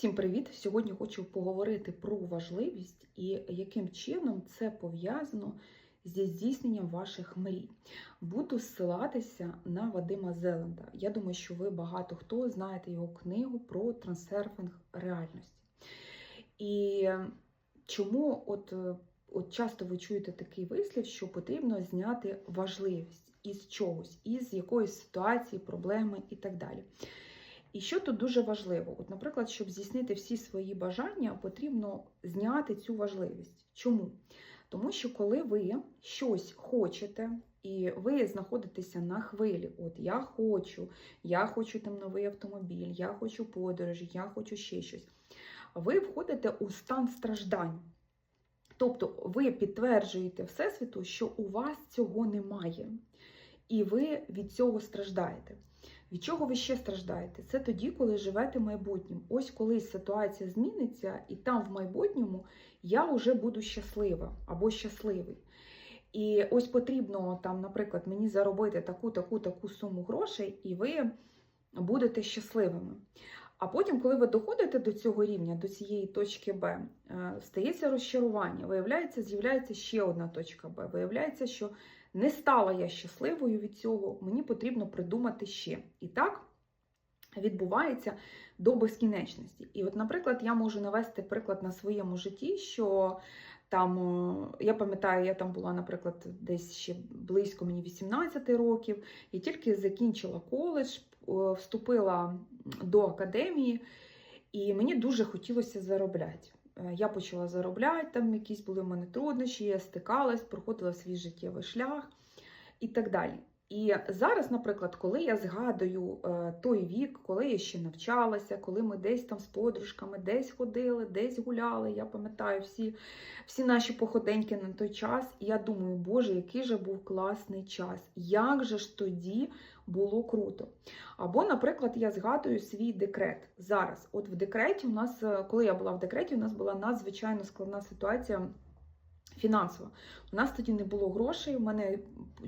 Всім привіт! Сьогодні хочу поговорити про важливість і яким чином це пов'язано зі здійсненням ваших мрій. Буду ссилатися на Вадима Зеланда. Я думаю, що ви багато хто знаєте його книгу про трансерфинг реальності. І чому от, от часто ви чуєте такий вислів, що потрібно зняти важливість із чогось, із якоїсь ситуації, проблеми і так далі. І що тут дуже важливо? От, наприклад, щоб здійснити всі свої бажання, потрібно зняти цю важливість. Чому? Тому що коли ви щось хочете, і ви знаходитеся на хвилі, от я хочу, я хочу там новий автомобіль, я хочу подорожі, я хочу ще щось. Ви входите у стан страждань. Тобто ви підтверджуєте Всесвіту, що у вас цього немає, і ви від цього страждаєте. Від чого ви ще страждаєте? Це тоді, коли живете майбутнім. Ось колись ситуація зміниться, і там в майбутньому я вже буду щаслива або щасливий. І ось потрібно там, наприклад, мені заробити таку, таку, таку суму грошей, і ви будете щасливими. А потім, коли ви доходите до цього рівня, до цієї точки Б, е, стається розчарування. Виявляється, з'являється ще одна точка Б. Виявляється, що не стала я щасливою від цього, мені потрібно придумати ще. І так відбувається до безкінечності. І, от, наприклад, я можу навести приклад на своєму житті, що там, я пам'ятаю, я там була, наприклад, десь ще близько мені 18 років, я тільки закінчила коледж, вступила до академії, і мені дуже хотілося заробляти. Е, я почала заробляти, там якісь були в мене труднощі, я стикалась, проходила свій життєвий шлях і так далі. І зараз, наприклад, коли я згадую е, той вік, коли я ще навчалася, коли ми десь там з подружками десь ходили, десь гуляли, я пам'ятаю всі всі наші походеньки на той час, і я думаю, Боже, який же був класний час, як же ж тоді було круто. Або, наприклад, я згадую свій декрет зараз. От в декреті у нас, е, коли я була в декреті, у нас була надзвичайно складна ситуація. Фінансово. У нас тоді не було грошей. У мене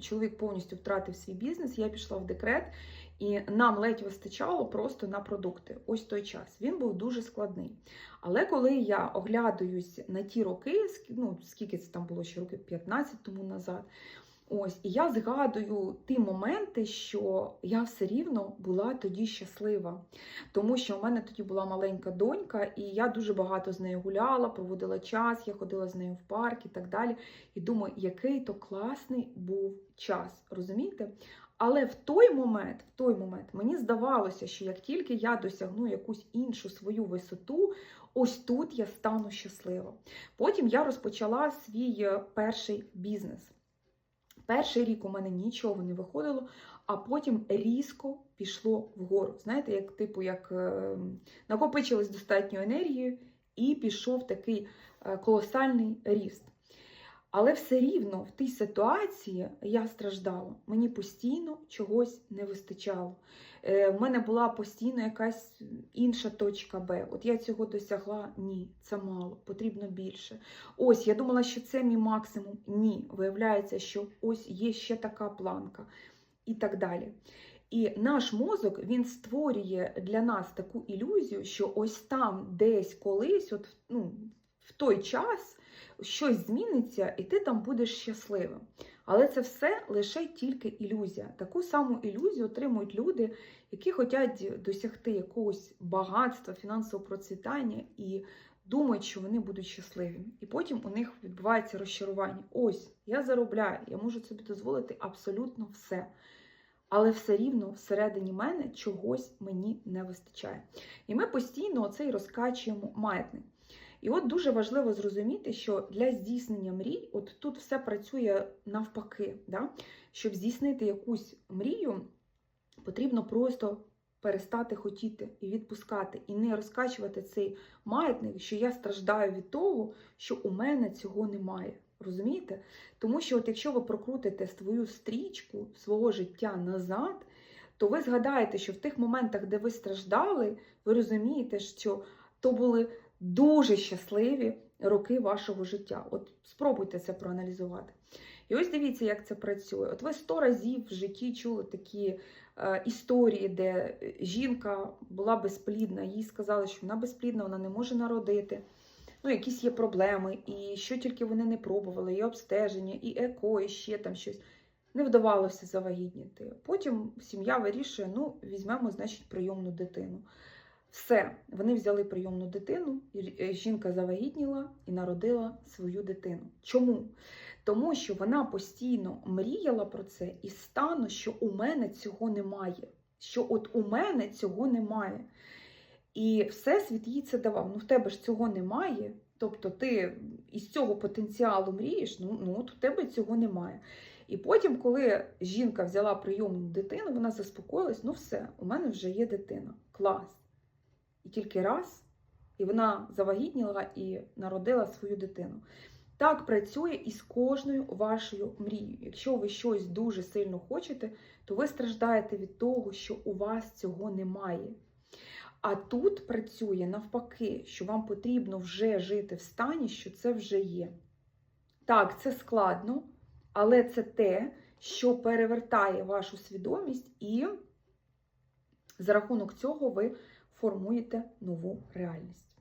чоловік повністю втратив свій бізнес. Я пішла в декрет, і нам ледь вистачало просто на продукти. Ось той час. Він був дуже складний. Але коли я оглядаюсь на ті роки, ну скільки це там було ще років 15 тому назад. Ось, і я згадую ті моменти, що я все рівно була тоді щаслива, тому що у мене тоді була маленька донька, і я дуже багато з нею гуляла, проводила час, я ходила з нею в парк і так далі. І думаю, який то класний був час, розумієте? Але в той момент, в той момент мені здавалося, що як тільки я досягну якусь іншу свою висоту, ось тут я стану щаслива. Потім я розпочала свій е, перший бізнес. Перший рік у мене нічого не виходило, а потім різко пішло вгору. Знаєте, як типу, як е, накопичилось достатньо енергії, і пішов такий е, колосальний ріст. Але все рівно в тій ситуації я страждала. Мені постійно чогось не вистачало. Е, в мене була постійно якась інша точка Б. От я цього досягла? Ні, це мало, потрібно більше. Ось я думала, що це мій максимум. Ні. Виявляється, що ось є ще така планка і так далі. І наш мозок він створює для нас таку ілюзію, що ось там, десь колись, от ну, в той час щось зміниться, і ти там будеш щасливим. Але це все лише тільки ілюзія. Таку саму ілюзію отримують люди, які хочуть досягти якогось багатства, фінансового процвітання і думають, що вони будуть щасливі. І потім у них відбувається розчарування. Ось, я заробляю, я можу собі дозволити абсолютно все. Але все рівно всередині мене чогось мені не вистачає. І ми постійно оцей розкачуємо маятник. І от дуже важливо зрозуміти, що для здійснення мрій, от тут все працює навпаки. Да? Щоб здійснити якусь мрію, потрібно просто перестати хотіти і відпускати, і не розкачувати цей маятник, що я страждаю від того, що у мене цього немає. Розумієте? Тому що, от якщо ви прокрутите свою стрічку свого життя назад, то ви згадаєте, що в тих моментах, де ви страждали, ви розумієте, що то були дуже щасливі роки вашого життя. От спробуйте це проаналізувати. І ось дивіться, як це працює. От ви сто разів в житті чули такі е, історії, де жінка була безплідна, їй сказали, що вона безплідна, вона не може народити. Ну, якісь є проблеми, і що тільки вони не пробували, і обстеження, і еко, і ще там щось. Не вдавалося завагітніти. Потім сім'я вирішує: ну, візьмемо, значить, прийомну дитину. Все, вони взяли прийомну дитину, е, жінка завагітніла і народила свою дитину. Чому? Тому що вона постійно мріяла про це і стану, що у мене цього немає. Що от у мене цього немає. І Всесвіт їй це давав. Ну, в тебе ж цього немає. Тобто ти із цього потенціалу мрієш, ну, ну от у тебе цього немає. І потім, коли жінка взяла прийомну дитину, вона заспокоїлась, ну все, у мене вже є дитина. Клас. І тільки раз, і вона завагітніла і народила свою дитину. Так працює і з кожною вашою мрією. Якщо ви щось дуже сильно хочете, то ви страждаєте від того, що у вас цього немає. А тут працює навпаки, що вам потрібно вже жити в стані, що це вже є. Так, це складно, але це те, що перевертає вашу свідомість, і за рахунок цього ви формуєте нову реальність.